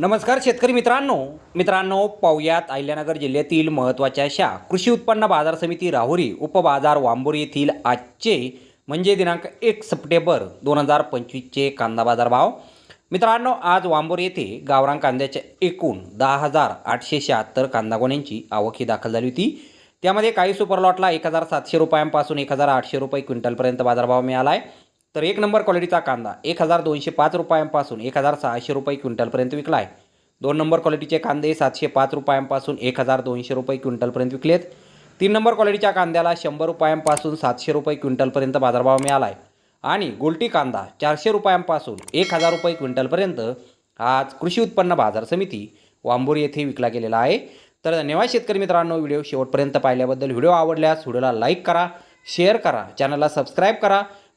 नमस्कार शेतकरी मित्रांनो. मित्रांनो पाहुयात अहिल्यानगर जिल्ह्यातील महत्त्वाच्या अशा कृषी उत्पन्न बाजार समिती राहुरी उपबाजार वांबोरी येथील आजचे म्हणजे दिनांक एक सप्टेंबर दोन हजार पंचवीसचे कांदा बाजार भाव मित्रांनो आज वांबोरी येथे गावरान कांद्याच्या एकूण दहा हजार आठशे शहात्तर कांदा गोण्यांची आवक ही दाखल झाली होती. त्यामध्ये काही सुपर लॉटला एक हजार सातशे रुपयांपासून एक हजार आठशे रुपये क्विंटलपर्यंत बाजारभाव मिळाला आहे. तर एक नंबर क्वालिटीचा कांदा एक हजार दोनशे पाच रुपयांपासून एक हजार सहाशे रुपये क्विंटलपर्यंत विकला आहे. दोन नंबर क्वालिटीचे कांदे सातशे पाच रुपयांपासून एक हजार दोनशे रुपये क्विंटलपर्यंत विकलेत. तीन नंबर क्वालिटीच्या कांद्याला शंभर रुपयांपासून सातशे रुपये क्विंटलपर्यंत बाजारभाव मिळाला आहे आणि गोलटी कांदा चारशे रुपयांपासून एक हजार रुपये क्विंटलपर्यंत आज कृषी उत्पन्न बाजार समिती वांबूर येथे विकला गेलेला आहे. तर धन्यवाद शेतकरी मित्रांनो व्हिडिओ शेवटपर्यंत पाहिल्याबद्दल. व्हिडिओ आवडल्यास व्हिडिओला लाईक करा शेअर करा चॅनलला सबस्क्राईब करा.